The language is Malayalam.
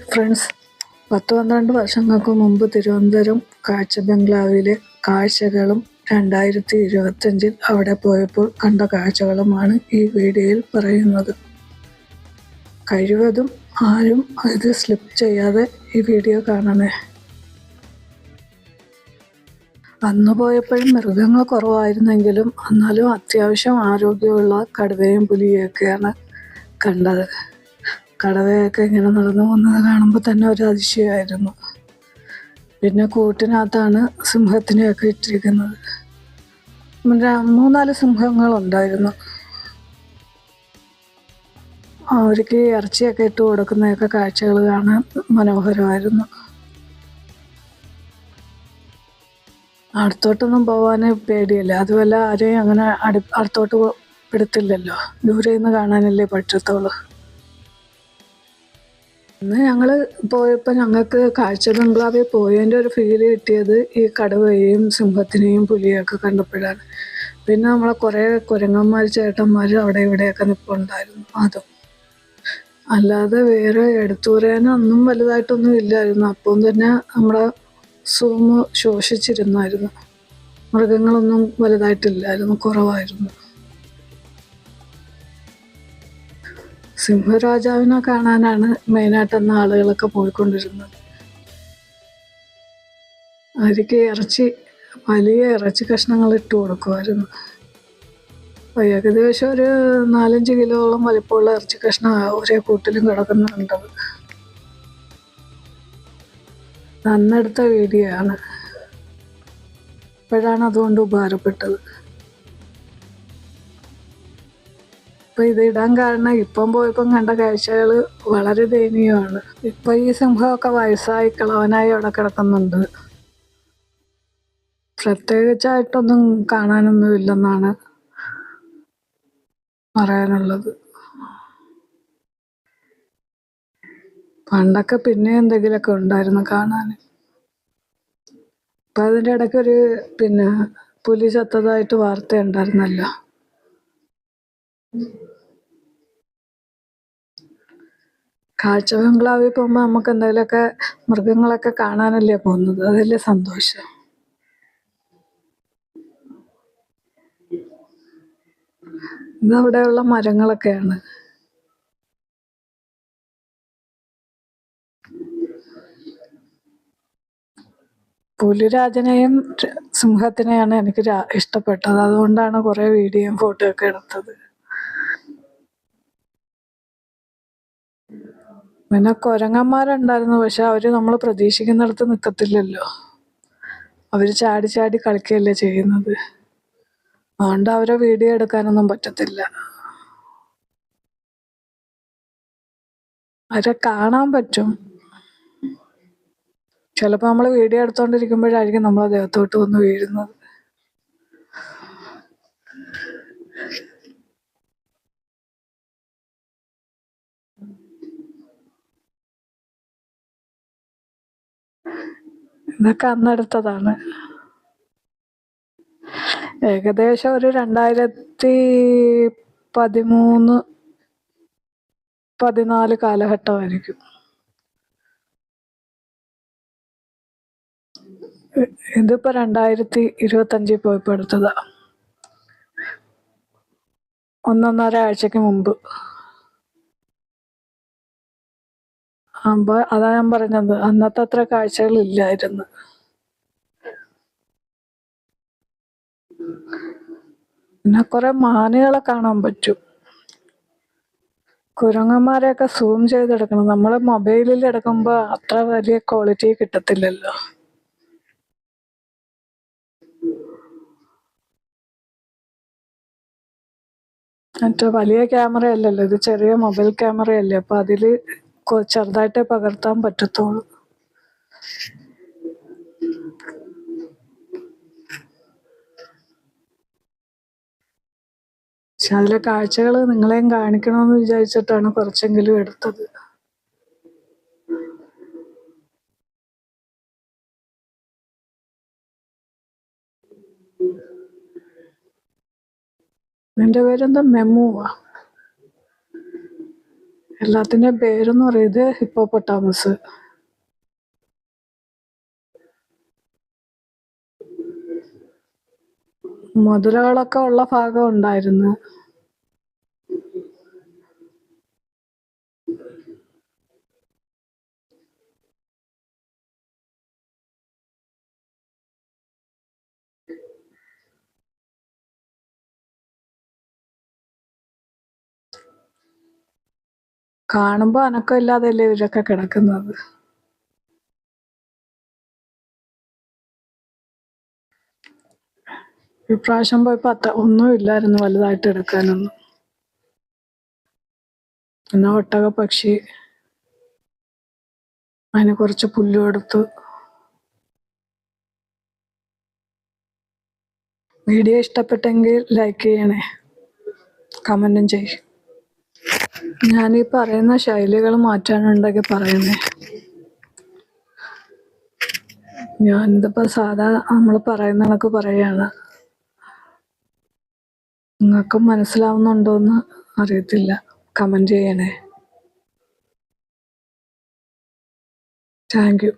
ഫ്രണ്ട്സ് പത്ത് പന്ത്രണ്ട് വർഷങ്ങൾക്ക് മുമ്പ് തിരുവനന്തപുരം കാഴ്ച ബംഗ്ലാവിലെ കാഴ്ചകളും രണ്ടായിരത്തി ഇരുപത്തഞ്ചിൽ അവിടെ പോയപ്പോൾ കണ്ട കാഴ്ചകളുമാണ് ഈ വീഡിയോയിൽ പറയുന്നത്. കഴിവതും ആരും ഇത് സ്ലിപ്പ് ചെയ്യാതെ ഈ വീഡിയോ കാണണേ. അന്ന് പോയപ്പോഴും മൃഗങ്ങൾ കുറവായിരുന്നെങ്കിലും എന്നാലും അത്യാവശ്യം ആരോഗ്യമുള്ള കടുവയും പുലിയൊക്കെയാണ് കണ്ടത്. കടവയൊക്കെ ഇങ്ങനെ നടന്നു പോകുന്നത് കാണുമ്പോൾ തന്നെ ഒരു അതിശയമായിരുന്നു. പിന്നെ കൂട്ടിനകത്താണ് സിംഹത്തിനെയൊക്കെ ഇട്ടിരിക്കുന്നത്. മൂന്നാൽ സിംഹങ്ങളുണ്ടായിരുന്നു. അവർക്ക് ഇറച്ചിയൊക്കെ ഇട്ട് കൊടുക്കുന്നതൊക്കെ കാഴ്ചകൾ കാണാൻ മനോഹരമായിരുന്നു. അടുത്തോട്ടൊന്നും പോകാൻ പേടിയില്ല. അതുമല്ല ആരെയും അങ്ങനെ അടു അടുത്തോട്ട് പെടുത്തില്ലല്ലോ. ദൂരെ നിന്ന് കാണാനല്ലേ പറ്റത്തുള്ളൂ. ഇന്ന് ഞങ്ങൾ പോയപ്പോൾ ഞങ്ങൾക്ക് കാഴ്ച ബംഗ്ലാവിൽ പോയതിന്റെ ഒരു ഫീൽ കിട്ടിയത് ഈ കടുവയെയും സിംഹത്തിനെയും പുലിയൊക്കെ കണ്ടപ്പോഴാണ്. പിന്നെ നമ്മളെ കുറേ കുരങ്ങന്മാർ ചേട്ടന്മാർ അവിടെ ഇവിടെയൊക്കെ നിൽപ്പുണ്ടായിരുന്നു അതും. അല്ലാതെ വേറെ എടുത്തുപറയാൻ അന്നും വലുതായിട്ടൊന്നും ഇല്ലായിരുന്നു. അപ്പം തന്നെ നമ്മുടെ സൂമ് ശോഷിച്ചിരുന്നായിരുന്നു. മൃഗങ്ങളൊന്നും വലുതായിട്ടില്ലായിരുന്നു കുറവായിരുന്നു. സിംഹരാജാവിനെ കാണാനാണ് മെയിനായിട്ട് അന്ന് ആളുകളൊക്കെ പോയിക്കൊണ്ടിരുന്നത്. അരിക്ക് ഇറച്ചി വലിയ ഇറച്ചി കഷ്ണങ്ങൾ ഇട്ട് കൊടുക്കുമായിരുന്നു. ഏകദേശം ഒരു നാലഞ്ച് കിലോളം വലിപ്പമുള്ള ഇറച്ചി കഷ്ണം ഒരേ കൂട്ടിലും കിടക്കുന്നുണ്ടത് അന്നെടുത്ത വീഡിയോ ആണ് അപ്പോഴാണ് അതുകൊണ്ട് ഉപകാരപ്പെട്ടത്. ഇപ്പൊ ഇത് ഇടാൻ കാരണം ഇപ്പം പോയപ്പം കണ്ട കാഴ്ചകൾ വളരെ ദയനീയമാണ്. ഇപ്പൊ ഈ സിംഹമൊക്കെ വയസ്സായി കിളവനായി അവിടെ കിടക്കുന്നുണ്ട്. പ്രത്യേകിച്ചായിട്ടൊന്നും കാണാനൊന്നും ഇല്ലെന്നാണ് പറയാനുള്ളത്. പണ്ടൊക്കെ പിന്നെ എന്തെങ്കിലുമൊക്കെ ഉണ്ടായിരുന്നു കാണാൻ ഇപ്പൊ അതിന്റെ ഇടയ്ക്ക് ഒരു പിന്നെ പുലി ചത്തതായിട്ട് വാർത്ത ഉണ്ടായിരുന്നല്ലോ. കാഴ്ച ബംഗ്ലാവിൽ പോകുമ്പോൾ നമുക്ക് എന്തെങ്കിലുമൊക്കെ മൃഗങ്ങളൊക്കെ കാണാനല്ലേ പോകുന്നത്? അതല്ലേ സന്തോഷം. ഇതവിടെയുള്ള മരങ്ങളൊക്കെയാണ്. പുലിരാജനെയും സിംഹത്തിനെയാണ് എനിക്ക് ഇഷ്ടപ്പെട്ടത്. അതുകൊണ്ടാണ് കുറെ വീഡിയോയും ഫോട്ടോ ഒക്കെ എടുത്തത്. പിന്നെ കുരങ്ങന്മാരുണ്ടായിരുന്നു പക്ഷെ അവർ നമ്മൾ പ്രതീക്ഷിക്കുന്നിടത്ത് നിൽക്കത്തില്ലല്ലോ അവർ ചാടി ചാടി കളിക്കുകയല്ലേ ചെയ്യുന്നത്. അതുകൊണ്ട് അവരെ വീഡിയോ എടുക്കാനൊന്നും പറ്റത്തില്ല. അവരെ കാണാൻ പറ്റും. ചിലപ്പോൾ നമ്മൾ വീഡിയോ എടുത്തോണ്ടിരിക്കുമ്പോഴായിരിക്കും നമ്മൾ ദേഹത്തോട്ട് വന്ന് വീഴുന്നത്. ഇതൊക്കെ അന്നെടുത്തതാണ്. ഏകദേശം ഒരു രണ്ടായിരത്തി പതിമൂന്ന് പതിനാല് കാലഘട്ടമായിരിക്കും. ഇതിപ്പോ രണ്ടായിരത്തി ഇരുപത്തഞ്ചിൽ പോയപ്പോ എടുത്തതാ. ഒന്നൊന്നര ആഴ്ചക്ക് മുമ്പ്. അതാ ഞാൻ പറഞ്ഞത്. അന്നത്തെ അത്ര കാഴ്ചകൾ ഇല്ലായിരുന്നു പിന്നെ കുറെ മാനുകളെ കാണാൻ പറ്റും. കുരങ്ങന്മാരെയൊക്കെ സൂം ചെയ്തെടുക്കണം. നമ്മൾ മൊബൈലിൽ എടുക്കുമ്പോ അത്ര വലിയ ക്വാളിറ്റി കിട്ടത്തില്ലല്ലോ. മറ്റേ വലിയ ക്യാമറ അല്ലല്ലോ ഇത് ചെറിയ മൊബൈൽ ക്യാമറ അല്ലേ അപ്പൊ അതിൽ ചെറുതായിട്ടേ പകർത്താൻ പറ്റത്തുള്ളൂ. പക്ഷെ അതിലെ കാഴ്ചകൾ നിങ്ങളെയും കാണിക്കണമെന്ന് വിചാരിച്ചിട്ടാണ് കുറച്ചെങ്കിലും എടുത്തത്. നിന്റെ പേരെന്താ? മെമ്മുവാ. എല്ലാത്തിന്റെയും പേരെന്ന് പറയുന്നത് ഹിപ്പോപ്പൊട്ടാമസ്. മുതലകളൊക്കെ ഉള്ള ഭാഗം ഉണ്ടായിരുന്നു. കാണുമ്പോ അനക്കമില്ലാതെയല്ലേ ഇവരൊക്കെ കിടക്കുന്നത്? ഇപ്രാവശ്യം പോയപ്പോ അത്ര ഒന്നും ഇല്ലായിരുന്നു വലുതായിട്ട് എടുക്കാനൊന്നും. പിന്നെ ഒട്ടക പക്ഷി. അതിന് കുറച്ച് പുല്ലും കൊടുത്തു. വീഡിയോ ഇഷ്ടപ്പെട്ടെങ്കിൽ ലൈക്ക് ചെയ്യണേ. കമന്റും ചെയ്യും. ഞാൻ ഈ പറയുന്ന ശൈലികൾ മാറ്റാനുണ്ടെങ്കിൽ പറയുന്നേ. ഞാനിതിപ്പോ സാധാ നമ്മൾ പറയുന്ന കണക്ക് പറയാണ്. നിങ്ങൾക്ക് മനസ്സിലാവുന്നുണ്ടോന്ന് അറിയത്തില്ല. കമന്റ് ചെയ്യണേ. Thank you.